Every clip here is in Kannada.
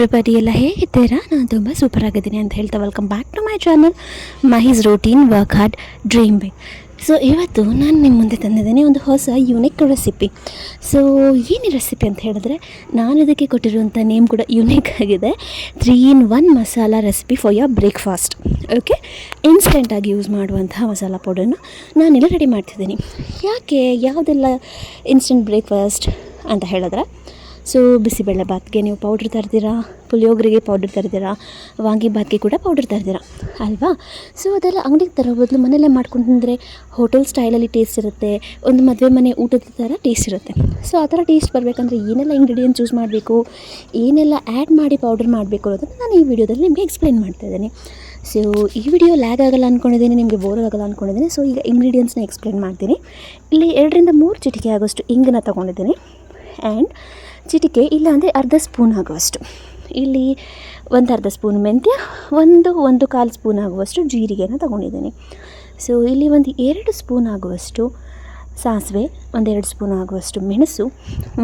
ಎವ್ರಿಬಡಿ ಎಲ್ಲ ಹೇಗಿದ್ದೀರಾ? ನಾನು ತುಂಬ ಸೂಪರ್ ಆಗಿದ್ದೀನಿ ಅಂತ ಹೇಳ್ತಾ welcome back to my channel Mahi's routine work hard dream big so ಇವತ್ತು ನಾನು ನಿಮ್ಮ ಮುಂದೆ ತಂದಿದ್ದೀನಿ ಒಂದು ಹೊಸ ಯುನಿಕ್ ರೆಸಿಪಿ ಸೊ ಏನು ರೆಸಿಪಿ ಅಂತ ಹೇಳಿದ್ರೆ, ನಾನು ಇದಕ್ಕೆ ಕೊಟ್ಟಿರುವಂಥ ನೇಮ್ ಕೂಡ ಯುನಿಕ್ ಆಗಿದೆ. Three in one masala recipe for your breakfast okay ಇನ್ಸ್ಟೆಂಟಾಗಿ use ಮಾಡುವಂತಹ ಮಸಾಲ ಪೌಡರ್ನ ನಾನೆಲ್ಲ ರೆಡಿ ಮಾಡ್ತಿದ್ದೀನಿ. ಯಾಕೆ? ಯಾವುದೆಲ್ಲ ಇನ್ಸ್ಟೆಂಟ್ ಬ್ರೇಕ್ಫಾಸ್ಟ್ ಅಂತ ಹೇಳಿದ್ರೆ ಸೊ ಬಿಸಿಬೇಳೆ ಬಾತ್ಗೆ ನೀವು ಪೌಡ್ರ್ ತರ್ತೀರಾ ಪುಳಿಯೋಗರೆಗೆ ಪೌಡ್ರ್ ತರ್ತೀರಾ ವಾಂಗಿಬಾತ್ಗೆ ಕೂಡ ಪೌಡ್ರ್ ತರ್ತೀರಾ ಅಲ್ವಾ? ಸೊ ಅದೆಲ್ಲ ಅಂಗಡಿಗೆ ತರೋ ಬದಲು ಮನೆಯಲ್ಲೇ ಮಾಡ್ಕೊಂಡು ತಿಂದರೆ ಹೋಟೆಲ್ ಸ್ಟೈಲಲ್ಲಿ ಟೇಸ್ಟ್ ಇರುತ್ತೆ. ಒಂದು ಮದುವೆ ಮನೆ ಊಟದ ಥರ ಟೇಸ್ಟ್ ಇರುತ್ತೆ. ಸೊ ಆ ಥರ ಟೇಸ್ಟ್ ಬರಬೇಕಂದ್ರೆ ಏನೆಲ್ಲ ಇಂಗ್ರೀಡಿಯೆಂಟ್ ಚೂಸ್ ಮಾಡಬೇಕು? ಏನೆಲ್ಲ ಆ್ಯಡ್ ಮಾಡಿ ಪೌಡರ್ ಮಾಡಬೇಕು ಅನ್ನೋದನ್ನು ನಾನು ಈ ವಿಡಿಯೋದಲ್ಲಿ ನಿಮಗೆ ಎಕ್ಸ್ಪ್ಲೈನ್ ಮಾಡ್ತಾ ಇದ್ದೀನಿ. ಸೊ ಈ ವಿಡಿಯೋ ಲ್ಯಾಗ್ ಆಗಲ್ಲ ಅಂದ್ಕೊಂಡಿದ್ದೀನಿ ನಿಮಗೆ ಬೋರ್ ಆಗಲ್ಲ ಅಂದ್ಕೊಂಡಿದ್ದೀನಿ ಸೊ ಈಗ ಇಂಗ್ರೀಡಿಯೆಂಟ್ಸ್ನ ಎಕ್ಸ್ಪ್ಲೈನ್ ಮಾಡ್ತೀನಿ. ಇಲ್ಲಿ ಎರಡರಿಂದ ಮೂರು ಚಿಟಿಕೆ ಆಗೋಷ್ಟು ಇಂಗನ್ನು ತೊಗೊಂಡಿದ್ದೀನಿ. ಆ್ಯಂಡ್ ಚಿಟಿಕೆ ಇಲ್ಲ ಅಂದರೆ ಅರ್ಧ ಸ್ಪೂನ್ ಆಗುವಷ್ಟು. ಇಲ್ಲಿ ಒಂದು ಅರ್ಧ ಸ್ಪೂನ್ ಮೆಂತ್ಯ, ಒಂದು ಒಂದು ಕಾಲು ಸ್ಪೂನ್ ಆಗುವಷ್ಟು ಜೀರಿಗೆನ ತೊಗೊಂಡಿದ್ದೀನಿ. ಸೊ ಇಲ್ಲಿ ಒಂದು ಎರಡು ಸ್ಪೂನ್ ಆಗುವಷ್ಟು ಸಾಸಿವೆ ಒಂದೆರಡು ಸ್ಪೂನ್ ಆಗುವಷ್ಟು ಮೆಣಸು,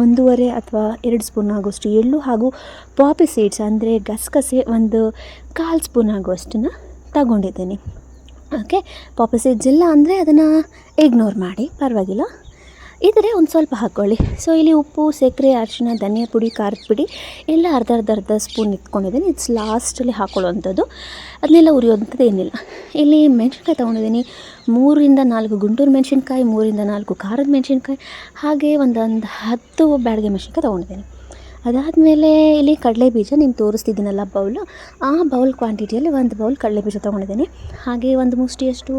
ಒಂದೂವರೆ ಅಥವಾ ಎರಡು ಸ್ಪೂನ್ ಆಗುವಷ್ಟು ಎಳ್ಳು ಹಾಗೂ ಪಾಪಿ ಸೀಡ್ಸ್, ಅಂದರೆ ಗಸಗಸೆ ಒಂದು ಕಾಲು ಸ್ಪೂನ್ ಆಗುವಷ್ಟನ್ನು ತಗೊಂಡಿದ್ದೀನಿ. ಓಕೆ ಪಾಪಿ ಸೀಡ್ಸ್ ಇಲ್ಲ ಅಂದರೆ ಅದನ್ನು ಇಗ್ನೋರ್ ಮಾಡಿ, ಪರವಾಗಿಲ್ಲ. ಇದ್ರೆ ಒಂದು ಸ್ವಲ್ಪ ಹಾಕ್ಕೊಳ್ಳಿ ಸೊ ಇಲ್ಲಿ ಉಪ್ಪು, ಸಕ್ಕರೆ ಅರಿಶಿನ ಧನಿಯಾ ಪುಡಿ, ಖಾರದ ಪುಡಿ ಎಲ್ಲ ಅರ್ಧ ಅರ್ಧ ಅರ್ಧ ಸ್ಪೂನ್ ಇಟ್ಕೊಂಡಿದ್ದೀನಿ. ಇಟ್ಸ್ ಲಾಸ್ಟಲ್ಲಿ ಹಾಕೊಳ್ಳುವಂಥದ್ದು. ಅದನ್ನೆಲ್ಲ ಉರಿಯೋಂಥದ್ದು ಏನಿಲ್ಲ. ಇಲ್ಲಿ ಮೆಣಸಿನ್ಕಾಯಿ ತೊಗೊಂಡಿದ್ದೀನಿ. ಮೂರಿಂದ ನಾಲ್ಕು ಗುಂಟೂರು ಮೆಣಸಿನ್ಕಾಯಿ, ಮೂರಿಂದ ನಾಲ್ಕು ಖಾರದ ಮೆಣಸಿನ್ಕಾಯಿ, ಹಾಗೆ ಒಂದೊಂದು ಹತ್ತು ಬ್ಯಾಡಿಗೆ ಮೆಣಸಿನ್ಕಾಯಿ ತೊಗೊಂಡಿದ್ದೀನಿ. ಅದಾದಮೇಲೆ ಇಲ್ಲಿ ಕಡಲೆ ಬೀಜ ನೀವು ತೋರಿಸ್ತಿದ್ದೀನಲ್ಲ ಬೌಲು. ಆ ಬೌಲ್ ಕ್ವಾಂಟಿಟಿಯಲ್ಲಿ ಒಂದು ಬೌಲ್ ಕಡಲೆ ಬೀಜ ತೊಗೊಂಡಿದ್ದೀನಿ. ಹಾಗೆ ಒಂದು ಮುಷ್ಟಿಯಷ್ಟು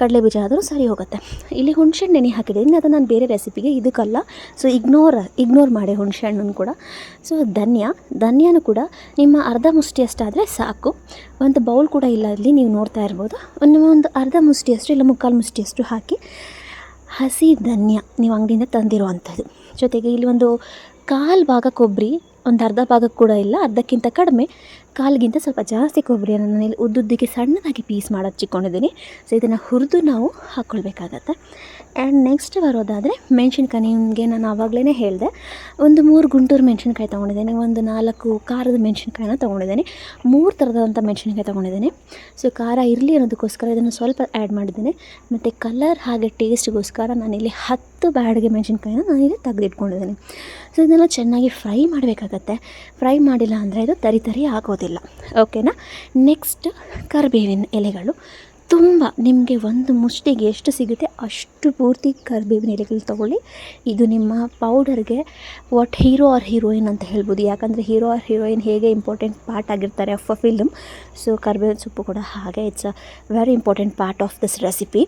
ಕಡಲೆ ಬೀಜ ಆದರೂ ಸರಿ ಹೋಗುತ್ತೆ. ಇಲ್ಲಿ ಹುಣಸೆಹಣ್ಣು ನೆನೆ ಹಾಕಿದ್ದೀನಿ. ಅದು ನಾನು ಬೇರೆ ರೆಸಿಪಿಗೆ ಇದಕ್ಕಲ್ಲ. ಸೊ ಇಗ್ನೋರ್ ಇಗ್ನೋರ್ ಮಾಡಿ ಹುಣಸೆಹಣ್ಣನ್ನು ಕೂಡ. ಸೊ ಧನ್ಯ. ಧನ್ಯನೂ ಕೂಡ ನಿಮ್ಮ ಅರ್ಧ ಮುಷ್ಟಿಯಷ್ಟಾದರೆ ಸಾಕು. ಒಂದು ಬೌಲ್ ಕೂಡ ಇಲ್ಲ ಇಲ್ಲಿ, ನೀವು ನೋಡ್ತಾ ಇರ್ಬೋದು. ಒಂದು ಒಂದು ಅರ್ಧ ಮುಷ್ಟಿಯಷ್ಟು ಇಲ್ಲ, ಮುಕ್ಕಾಲು ಮುಷ್ಟಿಯಷ್ಟು ಹಾಕಿ. ಹಸಿ ಧನ್ಯ ನೀವು ಅಂಗಡಿಯಿಂದ ತಂದಿರುವಂಥದ್ದು ಜೊತೆಗೆ ಇಲ್ಲಿ ಒಂದು ಕಾಲು ಭಾಗ ಕೊಬ್ಬರಿ ಒಂದು ಅರ್ಧ ಭಾಗ ಕೂಡ ಇಲ್ಲ, ಅರ್ಧಕ್ಕಿಂತ ಕಡಿಮೆ. ಕಾಲಿಗಿಂತ ಸ್ವಲ್ಪ ಜಾಸ್ತಿ ಕೊಬ್ಬರಿಯನ್ನು ನಾನಿಲ್ಲಿ ಉದ್ದುದ್ದಕ್ಕೆ ಸಣ್ಣದಾಗಿ ಪೀಸ್ ಮಾಡಿ ಹಚ್ಚಿಕೊಂಡಿದ್ದೀನಿ. ಸೊ, ಇದನ್ನು ಹುರಿದು ನಾವು ಹಾಕ್ಕೊಳ್ಬೇಕಾಗತ್ತೆ ಆ್ಯಂಡ್ ನೆಕ್ಸ್ಟ್ ಬರೋದಾದರೆ ಮೆಣಸಿನ್ಕಾಯಿ, ನಿಮಗೆ ನಾನು ಆವಾಗಲೇ ಹೇಳಿದೆ. ಒಂದು ಮೂರು ಗುಂಟೂರು ಮೆಣಸಿನ್ಕಾಯಿ ತೊಗೊಂಡಿದ್ದೇನೆ, ಒಂದು ನಾಲ್ಕು ಖಾರದ ಮೆಣಸಿನ್ಕಾಯಿನ ತೊಗೊಂಡಿದ್ದೇನೆ. ಮೂರು ಥರದಂಥ ಮೆಣಸಿನ್ಕಾಯಿ ತೊಗೊಂಡಿದ್ದೇನೆ. ಸೊ ಖಾರ ಇರಲಿ ಅನ್ನೋದಕ್ಕೋಸ್ಕರ ಇದನ್ನು ಸ್ವಲ್ಪ ಆ್ಯಡ್ ಮಾಡಿದ್ದೀನಿ. ಮತ್ತು ಕಲರ್ ಹಾಗೆ ಟೇಸ್ಟ್ಗೋಸ್ಕರ ನಾನಿಲ್ಲಿ ಹತ್ತು ಬ್ಯಾಡಿಗೆ ಮೆಣಸಿನ್ಕಾಯಿನ ನಾನಿಲ್ಲಿ ತೆಗೆದಿಟ್ಕೊಂಡಿದ್ದೀನಿ. ಸೊ ಇದನ್ನೆಲ್ಲ ಚೆನ್ನಾಗಿ ಫ್ರೈ ಮಾಡಬೇಕಾಗತ್ತೆ. ಫ್ರೈ ಮಾಡಿಲ್ಲ ಅಂದರೆ ಇದು ತರಿ ತರಿ ಆಗೋದಿಲ್ಲ. ಓಕೆನಾ ನೆಕ್ಸ್ಟ್ ಕರಿಬೇವಿನ ಎಲೆಗಳು. ತುಂಬ ನಿಮಗೆ ಒಂದು ಮುಷ್ಟಿಗೆ ಎಷ್ಟು ಸಿಗುತ್ತೆ ಅಷ್ಟು ಪೂರ್ತಿ ಕರಿಬೇವಿನ ಎಲೆಗಳು ತೊಗೊಳ್ಳಿ. ಇದು ನಿಮ್ಮ ಪೌಡರ್ಗೆ ವಾಟ್ ಹೀರೋ ಆರ್ ಹೀರೋಯಿನ್ ಅಂತ ಹೇಳ್ಬೋದು. ಯಾಕಂದರೆ ಹೀರೋ ಆರ್ ಹೀರೋಯಿನ್ ಹೇಗೆ ಇಂಪಾರ್ಟೆಂಟ್ ಪಾರ್ಟ್ ಆಗಿರ್ತಾರೆ ಆಫ್ ಅ ಫಿಲ್ಮ್ ಸೊ ಕರಿಬೇವಿನ ಸೊಪ್ಪು ಕೂಡ ಹಾಗೆ it's a very important part of this recipe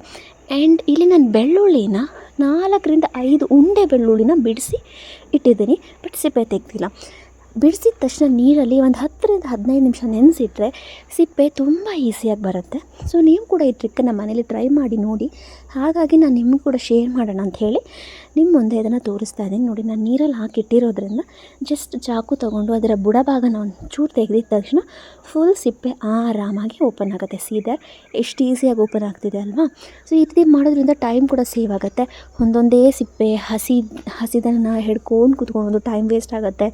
and ಇಲ್ಲಿ ನಾನು ಬೆಳ್ಳುಳ್ಳಿನ ನಾಲ್ಕರಿಂದ ಐದು ಉಂಡೆ ಬೆಳ್ಳುಳ್ಳಿನ ಬಿಡಿಸಿ ಇಟ್ಟಿದ್ದೀನಿ. ಬಟ್ ಸಿಪ್ಪೆ ತೆಗ್ದಿಲ್ಲ. ಬಿಡಿಸಿದ ತಕ್ಷಣ ನೀರಲ್ಲಿ ಒಂದು ಹತ್ತರಿಂದ ಹದಿನೈದು ನಿಮಿಷ ನೆನೆಸಿಟ್ರೆ ಸಿಪ್ಪೆ ತುಂಬ ಈಸಿಯಾಗಿ ಬರುತ್ತೆ. ಸೊ ನೀವು ಕೂಡ ಈ ಟ್ರಿಕ್ಕನ್ನು ಮನೇಲಿ ಟ್ರೈ ಮಾಡಿ ನೋಡಿ. ಹಾಗಾಗಿ ನಾನು ನಿಮಗೂ ಕೂಡ ಶೇರ್ ಮಾಡೋಣ ಅಂತ ಹೇಳಿ ನಿಮ್ಮ ಮುಂದೆ ಇದನ್ನು ತೋರಿಸ್ತಾ ಇದ್ದೀನಿ. ನೋಡಿ, ನಾನು ನೀರಲ್ಲಿ ಹಾಕಿಟ್ಟಿರೋದ್ರಿಂದ ಜಸ್ಟ್ ಚಾಕು ತೊಗೊಂಡು ಅದರ ಬುಡಭಾಗನ ಒಂದು ಚೂರು ತೆಗೆದಿದ ತಕ್ಷಣ ಫುಲ್ ಸಿಪ್ಪೆ ಆರಾಮಾಗಿ ಓಪನ್ ಆಗುತ್ತೆ. ಸೀದಾ ಎಷ್ಟು ಈಸಿಯಾಗಿ ಓಪನ್ ಆಗ್ತಿದೆ ಅಲ್ವಾ? ಸೊ ಈ ರೀತಿ ಮಾಡೋದ್ರಿಂದ ಟೈಮ್ ಕೂಡ ಸೇವ್ ಆಗುತ್ತೆ. ಒಂದೊಂದೇ ಸಿಪ್ಪೆ ಹಸಿ, ಹಸಿದನ್ನು ಹಿಡ್ಕೊಂಡು ಕೂತ್ಕೊಂಡು ಟೈಮ್ ವೇಸ್ಟ್ ಆಗುತ್ತೆ.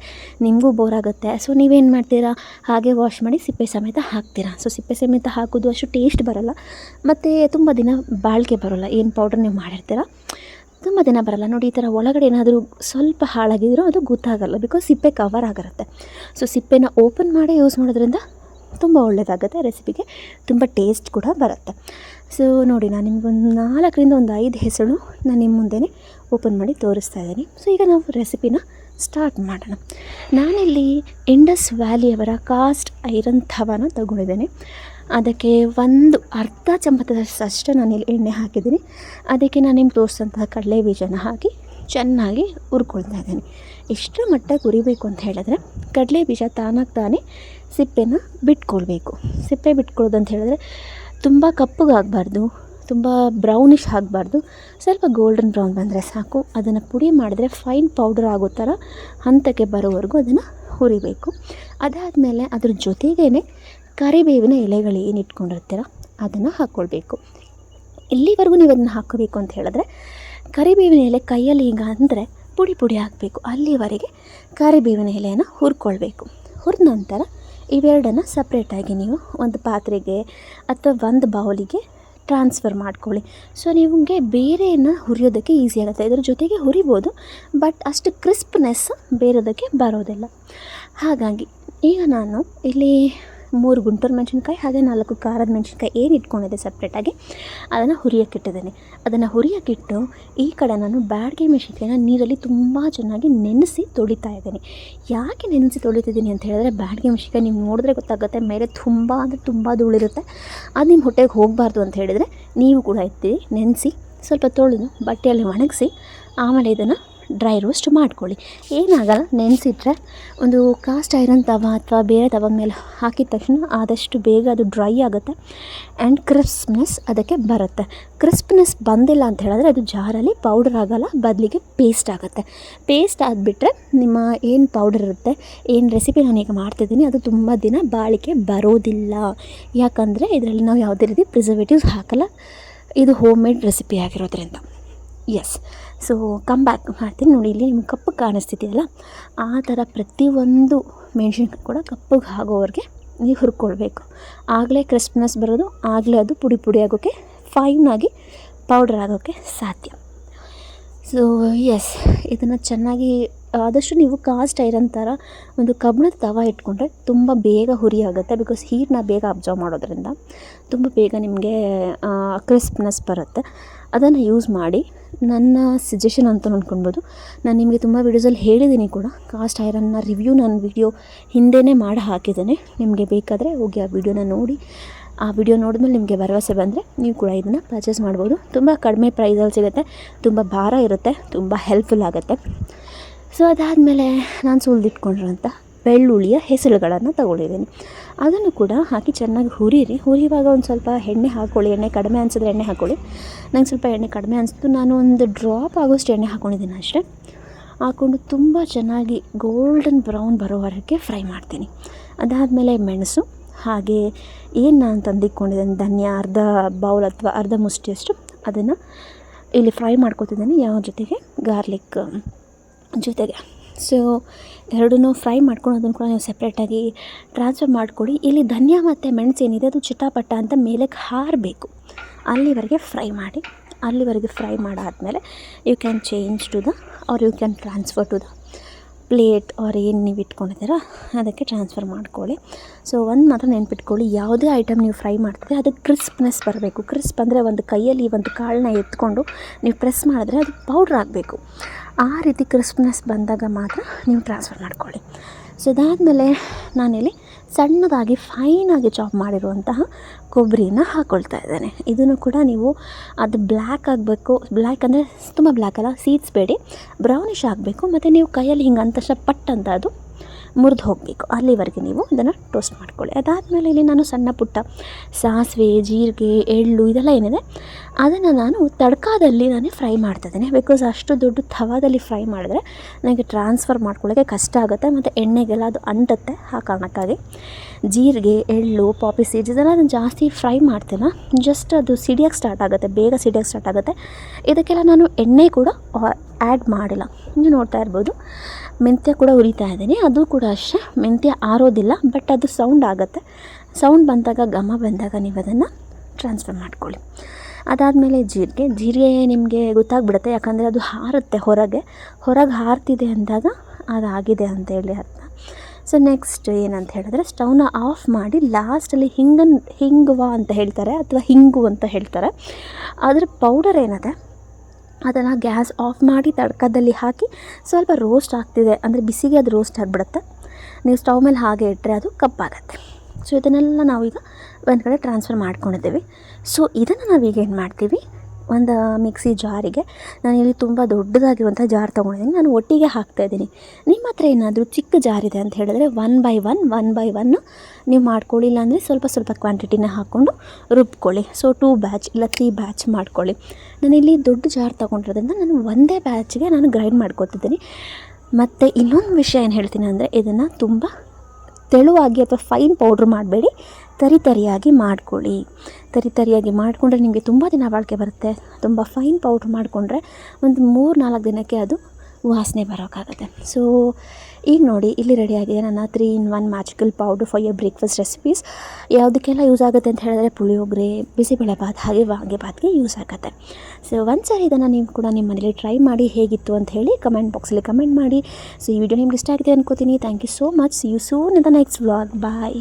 ನಿಮಗೂ ಬೋರ್ ಆಗುತ್ತೆ. ಸೊ ನೀವೇನು ಮಾಡ್ತೀರಾ? ಹಾಗೆ ವಾಶ್ ಮಾಡಿ ಸಿಪ್ಪೆ ಸಮೇತ ಹಾಕ್ತೀರಾ? ಸೊ ಸಿಪ್ಪೆ ಸಮೇತ ಹಾಕೋದು ಅಷ್ಟು ಟೇಸ್ಟ್ ಬರೋಲ್ಲ. ಮತ್ತು ತುಂಬ ದಿನ ಬಾಳಿಕೆ ಬರೋಲ್ಲ. ಏನು ಪೌಡ್ರ್ ನೀವು ಮಾಡಿರ್ತೀರ? ತುಂಬ ದಿನ ಬರಲ್ಲ. ನೋಡಿ, ಈ ಥರ ಒಳಗಡೆ ಏನಾದರೂ ಸ್ವಲ್ಪ ಹಾಳಾಗಿದ್ದರೂ ಅದು ಗೊತ್ತಾಗಲ್ಲ. ಬಿಕಾಸ್ ಸಿಪ್ಪೆ ಕವರ್ ಆಗಿರುತ್ತೆ ಸೊ ಸಿಪ್ಪೆನ ಓಪನ್ ಮಾಡಿ ಯೂಸ್ ಮಾಡೋದ್ರಿಂದ ತುಂಬ ಒಳ್ಳೆಯದಾಗುತ್ತೆ ರೆಸಿಪಿಗೆ ತುಂಬ ಟೇಸ್ಟ್ ಕೂಡ ಬರುತ್ತೆ. ಸೊ ನೋಡಿ, ನಾನು ನಿಮಗೊಂದು ನಾಲ್ಕರಿಂದ ಒಂದು ಐದು ಹೆಸರು ನಾನು ನಿಮ್ಮ ಮುಂದೆನೇ ಓಪನ್ ಮಾಡಿ ತೋರಿಸ್ತಾ ಇದ್ದೀನಿ. ಸೊ ಈಗ ನಾವು ರೆಸಿಪಿನ ಸ್ಟಾರ್ಟ್ ಮಾಡೋಣ. ನಾನಿಲ್ಲಿ ಇಂಡಸ್ ವ್ಯಾಲಿಯವರ ಕಾಸ್ಟ್ ಐರನ್ ತವಾನ ತಗೊಂಡಿದ್ದೇನೆ. ಅದಕ್ಕೆ ಒಂದು ಅರ್ಧ ಚಮಚದಷ್ಟು ನಾನಿಲ್ಲಿ ಎಣ್ಣೆ ಹಾಕಿದ್ದೀನಿ. ಅದಕ್ಕೆ ನಾನು ನಿಮ್ಗೆ ತೋರಿಸಿದಂತಹ ಕಡಲೆ ಬೀಜನ ಹಾಕಿ ಚೆನ್ನಾಗಿ ಹುರ್ಕೊಳ್ತಾ ಇದ್ದೀನಿ. ಎಷ್ಟರ ಮಟ್ಟಕ್ಕೆ ಹುರಿಬೇಕು ಅಂತ ಹೇಳಿದ್ರೆ ಕಡಲೆ ಬೀಜ ತಾನಾಗಿ ತಾನೇ ಸಿಪ್ಪೆನ ಬಿಟ್ಕೊಳ್ಬೇಕು. ಸಿಪ್ಪೆ ಬಿಟ್ಕೊಳ್ಳೋದು ಅಂತ ಹೇಳಿದ್ರೆ ತುಂಬ ಕಪ್ಪಗಾಗಬಾರ್ದು, ತುಂಬ ಬ್ರೌನಿಶ್ ಆಗಬಾರ್ದು. ಸ್ವಲ್ಪ ಗೋಲ್ಡನ್ ಬ್ರೌನ್ ಬಂದರೆ ಸಾಕು. ಅದನ್ನು ಪುಡಿ ಮಾಡಿದ್ರೆ ಫೈನ್ ಪೌಡರ್ ಆಗೋ ಥರ ಹಂತಕ್ಕೆ ಬರೋವರೆಗೂ ಅದನ್ನು ಹುರಿಬೇಕು. ಅದಾದಮೇಲೆ ಅದ್ರ ಜೊತೆಗೇ ಕರಿಬೇವಿನ ಎಲೆಗಳು ಏನು ಇಟ್ಕೊಂಡಿರ್ತೀರ, ಅದನ್ನು ಹಾಕ್ಕೊಳ್ಬೇಕು ಇಲ್ಲಿವರೆಗೂ ನೀವು ಅದನ್ನು ಹಾಕಬೇಕು ಅಂತ ಹೇಳಿದ್ರೆ, ಕರಿಬೇವಿನ ಎಲೆ ಕೈಯಲ್ಲಿ ಈಗ ಅಂದರೆ ಪುಡಿ ಪುಡಿ ಹಾಕಬೇಕು. ಅಲ್ಲಿವರೆಗೆ ಕರಿಬೇವಿನ ಎಲೆಯನ್ನು ಹುರ್ಕೊಳ್ಬೇಕು. ಹುರಿದ ನಂತರ ಇವೆರಡನ್ನು ಸಪ್ರೇಟಾಗಿ ನೀವು ಒಂದು ಪಾತ್ರೆಗೆ ಅಥವಾ ಒಂದು ಬೌಲಿಗೆ ಟ್ರಾನ್ಸ್ಫರ್ ಮಾಡ್ಕೊಳ್ಳಿ. ಸೊ ನಿಮಗೆ ಬೇರೆಯನ್ನು ಹುರಿಯೋದಕ್ಕೆ ಈಸಿ ಆಗುತ್ತೆ. ಇದ್ರ ಜೊತೆಗೆ ಹುರಿಬೋದು ಬಟ್ ಅಷ್ಟು ಕ್ರಿಸ್ಪ್ನೆಸ್ ಬೇರೆದಕ್ಕೆ ಬರೋದಿಲ್ಲ. ಹಾಗಾಗಿ, ಈಗ ನಾನು ಇಲ್ಲಿ ಮೂರು ಗುಂಟೂರು ಮೆಣಸಿನ್ಕಾಯಿ, ಹಾಗೆ ನಾಲ್ಕು ಖಾರದ ಮೆಣಸಿನ್ಕಾಯಿ ಏನು ಇಟ್ಕೊಂಡಿದ್ದೆ ಸಪ್ರೇಟಾಗಿ ಅದನ್ನು ಹುರಿಯೋಕ್ಕಿಟ್ಟಿದ್ದೇನೆ ಅದನ್ನು ಹುರಿಯೋಕ್ಕಿಟ್ಟು ಈ ಕಡೆ ನಾನು ಬ್ಯಾಡ್ಗೆ ಮೆಣಸಿನ್ಕಾಯಿನ ನೀರಲ್ಲಿ ತುಂಬ ಚೆನ್ನಾಗಿ ನೆನೆಸಿ ತೊಳಿತಾ ಇದ್ದೀನಿ. ಯಾಕೆ ನೆನೆಸಿ ತೊಳಿತಿದ್ದೀನಿ ಅಂತ ಹೇಳಿದ್ರೆ, ಬ್ಯಾಡ್ಗೆ ಮೆಣಸಿನ್ಕಾಯಿ ನೀವು ನೋಡಿದ್ರೆ ಗೊತ್ತಾಗುತ್ತೆ, ಮೇಲೆ ತುಂಬ ಅಂದರೆ ತುಂಬ ಧೂಳಿರುತ್ತೆ. ಅದು ನಿಮ್ಮ ಹೊಟ್ಟೆಗೆ ಹೋಗಬಾರ್ದು ಅಂತ ಹೇಳಿದರೆ, ನೀವು ಕೂಡ ಇರ್ತೀವಿ ನೆನೆಸಿ ಸ್ವಲ್ಪ ತೊಳೆದು ಬಟ್ಟೆಯಲ್ಲಿ ಒಣಗಿಸಿ, ಆಮೇಲೆ ಇದನ್ನು ಡ್ರೈ ರೋಸ್ಟ್ ಮಾಡ್ಕೊಳ್ಳಿ. ಏನಾಗಲ್ಲ, ನೆನೆಸಿಟ್ರೆ ಒಂದು ಕಾಸ್ಟ್ ಐರನ್ ತವ ಅಥವಾ ಬೇರೆ ತವ ಮೇಲೆ ಹಾಕಿದ ತಕ್ಷಣ ಆದಷ್ಟು ಬೇಗ ಅದು ಡ್ರೈ ಆಗುತ್ತೆ ಆ್ಯಂಡ್ ಕ್ರಿಸ್ಪ್ನೆಸ್ ಅದಕ್ಕೆ ಬರುತ್ತೆ. ಕ್ರಿಸ್ಪ್ನೆಸ್ ಬಂದಿಲ್ಲ ಅಂತ ಹೇಳಿದ್ರೆ ಅದು ಜಾರಲ್ಲಿ ಪೌಡರ್ ಆಗೋಲ್ಲ, ಬದಲಿಗೆ ಪೇಸ್ಟ್ ಆಗುತ್ತೆ. ಪೇಸ್ಟ್ ಆಗಿಬಿಟ್ರೆ ನಿಮ್ಮ ಏನು ಪೌಡರ್ ಇರುತ್ತೆ, ಏನು ರೆಸಿಪಿ ನಾನು ಈಗ ಮಾಡ್ತಿದ್ದೀನಿ, ಅದು ತುಂಬ ದಿನ ಬಾಳಿಕೆ ಬರೋದಿಲ್ಲ. ಯಾಕಂದರೆ ಇದರಲ್ಲಿ ನಾವು ಯಾವುದೇ ರೀತಿ ಪ್ರಿಸರ್ವೇಟಿವ್ಸ್ ಹಾಕಲ್ಲ, ಇದು ಹೋಮ್ ಮೇಡ್ ರೆಸಿಪಿ ಆಗಿರೋದ್ರಿಂದ. ಎಸ್ ಸೊ ಕಮ್ ಬ್ಯಾಕ್ ಮಾಡ್ತೀನಿ. ನೋಡಿ, ಇಲ್ಲಿ ನಿಮ್ಗೆ ಕಪ್ಪಗೆ ಕಾಣಿಸ್ತಿದೆಯಲ್ಲ ಆ ಥರ ಪ್ರತಿಯೊಂದು ಮೆಣಸಿನ್ಕಾಯಿ ಕೂಡ ಕಪ್ಪಗೆ ಆಗೋವರೆಗೆ ನೀವು ಹುರ್ಕೊಳ್ಬೇಕು. ಆಗಲೇ ಕ್ರಿಸ್ಪ್ನೆಸ್ ಬರೋದು, ಆಗಲೇ ಅದು ಪುಡಿ ಪುಡಿ ಆಗೋಕ್ಕೆ ಫೈನಾಗಿ ಪೌಡರ್ ಆಗೋಕ್ಕೆ ಸಾಧ್ಯ. ಸೊ ಎಸ್ ಇದನ್ನು ಚೆನ್ನಾಗಿ, ಆದಷ್ಟು ನೀವು ಕಾಸ್ಟ್ ಐರನ್ ಥರ ಒಂದು ಕಬ್ಬಿಣದ ತವ ಇಟ್ಕೊಂಡ್ರೆ ತುಂಬ ಬೇಗ ಹುರಿ ಆಗುತ್ತೆ ಬಿಕಾಸ್ ಹೀಟ್ನ ಬೇಗ ಅಬ್ಸರ್ವ್ ಮಾಡೋದ್ರಿಂದ. ತುಂಬ ಬೇಗ ನಿಮಗೆ ಕ್ರಿಸ್ಪ್ನೆಸ್ ಬರುತ್ತೆ. ಅದನ್ನು ಯೂಸ್ ಮಾಡಿ, ನನ್ನ ಸಜೆಷನ್ ಅಂತ ಅಂದ್ಕೊಳ್ಬೋದು ನಾನು ನಿಮಗೆ ತುಂಬ ವೀಡಿಯೋಸಲ್ಲಿ ಹೇಳಿದ್ದೀನಿ ಕೂಡ. ಕಾಸ್ಟ್ ಐರನ್ನ ರಿವ್ಯೂ ನಾನು ವಿಡಿಯೋ ಹಿಂದೆಯೇ ಮಾಡಿ ಹಾಕಿದ್ದೇನೆ. ನಿಮಗೆ ಬೇಕಾದರೆ ಹೋಗಿ ಆ ವಿಡಿಯೋನ ನೋಡಿ. ಆ ವಿಡಿಯೋ ನೋಡಿದ್ಮೇಲೆ ನಿಮಗೆ ಭರವಸೆ ಬಂದರೆ ನೀವು ಕೂಡ ಇದನ್ನು ಪರ್ಚೇಸ್ ಮಾಡ್ಬೋದು. ತುಂಬ ಕಡಿಮೆ ಪ್ರೈಸಲ್ಲಿ ಸಿಗುತ್ತೆ. ತುಂಬ ಭಾರ ಇರುತ್ತೆ. ತುಂಬ ಹೆಲ್ಪ್ಫುಲ್ ಆಗುತ್ತೆ. ಸೊ ಅದಾದಮೇಲೆ ನಾನು ಸುಲಿದಿಟ್ಕೊಂಡಿರೋಂಥ ಬೆಳ್ಳುಳ್ಳಿಯ ಹೆಸರುಗಳನ್ನು ತಗೊಂಡಿದ್ದೀನಿ. ಅದನ್ನು ಕೂಡ ಹಾಕಿ ಚೆನ್ನಾಗಿ ಹುರಿರಿ. ಹುರಿಯುವಾಗ ಒಂದು ಸ್ವಲ್ಪ ಎಣ್ಣೆ ಹಾಕ್ಕೊಳ್ಳಿ ಎಣ್ಣೆ ಕಡಿಮೆ ಅನಿಸಿದ್ರೆ ಎಣ್ಣೆ ಹಾಕ್ಕೊಳ್ಳಿ ನಂಗೆ ಸ್ವಲ್ಪ ಎಣ್ಣೆ ಕಡಿಮೆ ಅನಿಸ್ತು ನಾನು ಒಂದು ಡ್ರಾಪ್ ಆಗೋಷ್ಟು ಎಣ್ಣೆ ಹಾಕ್ಕೊಂಡಿದ್ದೀನಿ ಅಷ್ಟೇ. ಹಾಕ್ಕೊಂಡು ತುಂಬ ಚೆನ್ನಾಗಿ ಗೋಲ್ಡನ್ ಬ್ರೌನ್ ಬರೋವರೆಗೆ ಫ್ರೈ ಮಾಡ್ತೀನಿ. ಅದಾದಮೇಲೆ ಮೆಣಸು, ಹಾಗೆ ಏನು ನಾನು ತಂದಿಕ್ಕೊಂಡಿದ್ದೇನೆ ಧನ್ಯ, ಅರ್ಧ ಬೌಲ್ ಅಥವಾ ಅರ್ಧ ಮುಷ್ಟಿಯಷ್ಟು ಅದನ್ನು ಇಲ್ಲಿ ಫ್ರೈ ಮಾಡ್ಕೊತಿದ್ದೀನಿ. ಯಾವ ಜೊತೆಗೆ? ಗಾರ್ಲಿಕ್ ಜೊತೆಗೆ. ಸೊ ಎರಡನ್ನೂ ಫ್ರೈ ಮಾಡ್ಕೊಂಡು ಅದನ್ನು ಕೂಡ ನೀವು ಸಪ್ರೇಟಾಗಿ ಟ್ರಾನ್ಸ್ಫರ್ ಮಾಡಿಕೊಡಿ. ಇಲ್ಲಿ ಧನಿಯಾ ಮತ್ತು ಮೆಣಸೇನಿದೆ ಅದು ಚಿಟಾಪಟ ಅಂತ ಮೇಲಕ್ಕೆ ಹಾರಬೇಕು. ಅಲ್ಲಿವರೆಗೆ ಫ್ರೈ ಮಾಡಿ. ಅಲ್ಲಿವರೆಗೆ ಫ್ರೈ ಮಾಡಾದಮೇಲೆ you can change to the or you can transfer to the plate ಅವ್ರು ಏನು ನೀವು ಇಟ್ಕೊಂಡಿದ್ದೀರಾ, ಅದಕ್ಕೆ ಟ್ರಾನ್ಸ್ಫರ್ ಮಾಡ್ಕೊಳ್ಳಿ. ಸೊ ಒಂದು ಮಾತ್ರ ನೆನ್ಪಿಟ್ಕೊಳ್ಳಿ. ಯಾವುದೇ ಐಟಮ್ ನೀವು ಫ್ರೈ ಮಾಡ್ತೀರಿ ಅದಕ್ಕೆ ಕ್ರಿಸ್ಪ್ನೆಸ್ ಬರಬೇಕು. ಕ್ರಿಸ್ಪ್ ಅಂದರೆ ಒಂದು ಕೈಯಲ್ಲಿ ಒಂದು ಕಾಳನ್ನ ಎತ್ಕೊಂಡು ನೀವು ಪ್ರೆಸ್ ಮಾಡಿದ್ರೆ ಅದು ಪೌಡ್ರ್ ಆಗಬೇಕು. ಆ ರೀತಿ ಕ್ರಿಸ್ಪ್ನೆಸ್ ಬಂದಾಗ ಮಾತ್ರ ನೀವು ಟ್ರಾನ್ಸ್ಫರ್ ಮಾಡ್ಕೊಳ್ಳಿ. ಸೊ ಅದಾದಮೇಲೆ ನಾನಿಲ್ಲಿ ಸಣ್ಣದಾಗಿ ಫೈನಾಗಿ ಚಾಪ್ ಮಾಡಿರುವಂತಹ ಕೊಬ್ಬರಿನ ಹಾಕ್ಕೊಳ್ತಾ ಇದ್ದೇನೆ. ಇದನ್ನು ಕೂಡ ನೀವು ಅದು ಬ್ಲ್ಯಾಕ್ ಆಗಬೇಕು. ಬ್ಲ್ಯಾಕ್ ಅಂದರೆ ತುಂಬ ಬ್ಲ್ಯಾಕ್ ಅಲ್ಲ ಸೀಡ್ಸ್ ಬೇಡಿ. ಬ್ರೌನಿಷ್ ಆಗಬೇಕು. ಮತ್ತು ನೀವು ಕೈಯಲ್ಲಿ ಹಿಂಗೆ ಅಂತಷ್ಟ ಪಟ್ಟಂತ ಅದು ಮುರಿದು ಹೋಗಬೇಕು. ಅಲ್ಲಿವರೆಗೆ ನೀವು ಅದನ್ನು ಟೋಸ್ಟ್ ಮಾಡ್ಕೊಳ್ಳಿ. ಅದಾದಮೇಲೆ ಇಲ್ಲಿ ನಾನು ಸಣ್ಣ ಪುಟ್ಟ ಸಾಸಿವೆ, ಜೀರಿಗೆ, ಎಳ್ಳು ಇದೆಲ್ಲ ಏನಿದೆ, ಅದನ್ನು ನಾನು ತಡ್ಕಾದಲ್ಲಿ ನಾನು ಫ್ರೈ ಮಾಡ್ತಿದ್ದೇನೆ ಬಿಕಾಸ್ ಅಷ್ಟು ದೊಡ್ಡ ತವಾದಲ್ಲಿ ಫ್ರೈ ಮಾಡಿದ್ರೆ ನನಗೆ ಟ್ರಾನ್ಸ್ಫರ್ ಮಾಡ್ಕೊಳ್ಳೋಕ್ಕೆ ಕಷ್ಟ ಆಗುತ್ತೆ. ಮತ್ತು ಎಣ್ಣೆಗೆಲ್ಲ ಅದು ಅಂಟುತ್ತೆ ಆ ಕಾರಣಕ್ಕಾಗಿ. ಜೀರಿಗೆ, ಎಳ್ಳು ಪಾಪಿ ಸೀಡ್ಸ್ ಇದೆಲ್ಲ ನಾನು ಜಾಸ್ತಿ ಫ್ರೈ ಮಾಡ್ತೇನೆ. ಜಸ್ಟ್ ಅದು ಸಿಡಿಯೋಕ್ಕೆ ಸ್ಟಾರ್ಟ್ ಆಗುತ್ತೆ. ಬೇಗ ಸಿಡಿಯೋಕ್ಕೆ ಸ್ಟಾರ್ಟ್ ಆಗುತ್ತೆ. ಇದಕ್ಕೆಲ್ಲ ನಾನು ಎಣ್ಣೆ ಕೂಡ ಆ್ಯಡ್ ಮಾಡಿಲ್ಲ. ನೀವು ನೋಡ್ತಾ ಇರ್ಬೋದು, ಮೆಂತ್ಯ ಕೂಡ ಉರಿತಾ ಇದ್ದೀನಿ. ಅದು ಕೂಡ ಅಷ್ಟೇ, ಮೆಂತ್ಯ ಆರೋದಿಲ್ಲ ಬಟ್ ಅದು ಸೌಂಡ್ ಆಗುತ್ತೆ. ಸೌಂಡ್ ಬಂದಾಗ, ಘಮ ಬಂದಾಗ ನೀವು ಅದನ್ನು ಟ್ರಾನ್ಸ್ಫರ್ ಮಾಡ್ಕೊಳ್ಳಿ. ಅದಾದಮೇಲೆ ಜೀರಿಗೆ. ಜೀರಿಗೆ ನಿಮಗೆ ಗೊತ್ತಾಗ್ಬಿಡುತ್ತೆ, ಯಾಕಂದರೆ ಅದು ಹಾರುತ್ತೆ ಹೊರಗೆ. ಹೊರಗೆ ಹಾರ್ತಿದೆ ಅಂದಾಗ ಅದಾಗಿದೆ ಅಂತೇಳಿ ಅರ್ಥ. ಸೊ ನೆಕ್ಸ್ಟ್ ಏನಂತ ಹೇಳಿದ್ರೆ ಸ್ಟವ್ನ ಆಫ್ ಮಾಡಿ ಲಾಸ್ಟಲ್ಲಿ ಹಿಂಗನ್, ಹಿಂಗುವ ಅಂತ ಹೇಳ್ತಾರೆ, ಅಥವಾ ಹಿಂಗು ಅಂತ ಹೇಳ್ತಾರೆ. ಅದರ ಪೌಡರ್ ಏನಿದೆ? ಅದನ್ನು ಗ್ಯಾಸ್ ಆಫ್ ಮಾಡಿ ತಡ್ಕದಲ್ಲಿ ಹಾಕಿ ಸ್ವಲ್ಪ ರೋಸ್ಟ್ ಆಗ್ತಿದೆ. ಅಂದರೆ ಬಿಸಿಗೆ ಅದು ರೋಸ್ಟ್ ಆಗಿಬಿಡುತ್ತೆ. ನೀವು ಸ್ಟವ್ ಮೇಲೆ ಹಾಗೆ ಇಟ್ಟರೆ ಅದು ಕಪ್ಪಾಗತ್ತೆ. ಸೊ ಇದನ್ನೆಲ್ಲ ನಾವೀಗ ಒಂದು ಕಡೆ ಟ್ರಾನ್ಸ್ಫರ್ ಮಾಡ್ಕೊಂಡಿದ್ದೀವಿ. ಸೊ ಇದನ್ನು ನಾವೀಗ ಏನು ಮಾಡ್ತೀವಿ? ಒಂದು ಮಿಕ್ಸಿ ಜಾರಿಗೆ ನಾನಿಲ್ಲಿ ತುಂಬ ದೊಡ್ಡದಾಗಿರುವಂಥ ಜಾರ್ ತೊಗೊಂಡಿದ್ದೀನಿ. ನಾನು ಒಟ್ಟಿಗೆ ಹಾಕ್ತಾಯಿದ್ದೀನಿ ನಿಮ್ಮ ಹತ್ರ ಏನಾದರೂ ಚಿಕ್ಕ ಜಾರ್ ಇದೆ ಅಂತ ಹೇಳಿದ್ರೆ one by one one by one ನೀವು ಮಾಡ್ಕೊಳ್ಳಿ. ಇಲ್ಲಾಂದರೆ ಸ್ವಲ್ಪ ಸ್ವಲ್ಪ ಕ್ವಾಂಟಿಟಿನ ಹಾಕ್ಕೊಂಡು ರುಬ್ಕೊಳ್ಳಿ. ಸೊ ಟೂ ಬ್ಯಾಚ್ ಇಲ್ಲ ತ್ರೀ ಬ್ಯಾಚ್ ಮಾಡ್ಕೊಳ್ಳಿ. ನಾನಿಲ್ಲಿ ದೊಡ್ಡ ಜಾರ್ ತೊಗೊಂಡಿರೋದ್ರಿಂದ ನಾನು ಒಂದೇ ಬ್ಯಾಚ್ಗೆ ನಾನು ಗ್ರೈಂಡ್ ಮಾಡ್ಕೊತಿದ್ದೀನಿ. ಮತ್ತು ಇನ್ನೊಂದು ವಿಷಯ ಏನು ಹೇಳ್ತೀನಿ ಅಂದರೆ ಇದನ್ನು ತುಂಬ ತೆಳುವಾಗಿ ಅಥವಾ ಫೈನ್ ಪೌಡ್ರ್ ಮಾಡಬೇಡಿ. ತರಿ ತರಿಯಾಗಿ ಮಾಡ್ಕೊಳ್ಳಿ. ತರಿ ತರಿಯಾಗಿ ಮಾಡಿಕೊಂಡ್ರೆ ನಿಮಗೆ ತುಂಬ ದಿನ ಬಾಳಿಕೆ ಬರುತ್ತೆ. ತುಂಬ ಫೈನ್ ಪೌಡ್ರ್ ಮಾಡಿಕೊಂಡ್ರೆ ಒಂದು ಮೂರು ನಾಲ್ಕು ದಿನಕ್ಕೆ ಅದು ವಾಸನೆ ಬರೋಕ್ಕಾಗುತ್ತೆ ಸೊ ಈಗ ನೋಡಿ, ಇಲ್ಲಿ ರೆಡಿ ಆಗಿದೆ ನನ್ನ three in one magical powder for your breakfast recipes ಯಾವುದಕ್ಕೆಲ್ಲ use ಆಗುತ್ತೆ ಅಂತ ಹೇಳಿದ್ರೆ ಪುಳಿಯೋಗರೆ ಬಿಸಿಬೇಳೆಬಾತ್ ಹಾಗೆ ವಾಂಗಿ ಭಾತ್ಗೆ ಯೂಸ್ ಆಗುತ್ತೆ. ಸೊ ಒಂದು ಸಾರಿ ಇದನ್ನು ನೀವು ಕೂಡ ನಿಮ್ಮ ಮನೇಲಿ ಟ್ರೈ ಮಾಡಿ ಹೇಗಿತ್ತು ಅಂತ ಹೇಳಿ ಕಮೆಂಟ್ ಬಾಕ್ಸಲ್ಲಿ ಕಮೆಂಟ್ ಮಾಡಿ. ಸೊ ಈ ವಿಡಿಯೋ ನಿಮ್ಗೆ ಇಷ್ಟ ಆಗಿದೆ ಅನ್ಕೋತೀನಿ. Thank you so much you soon in the next vlog bye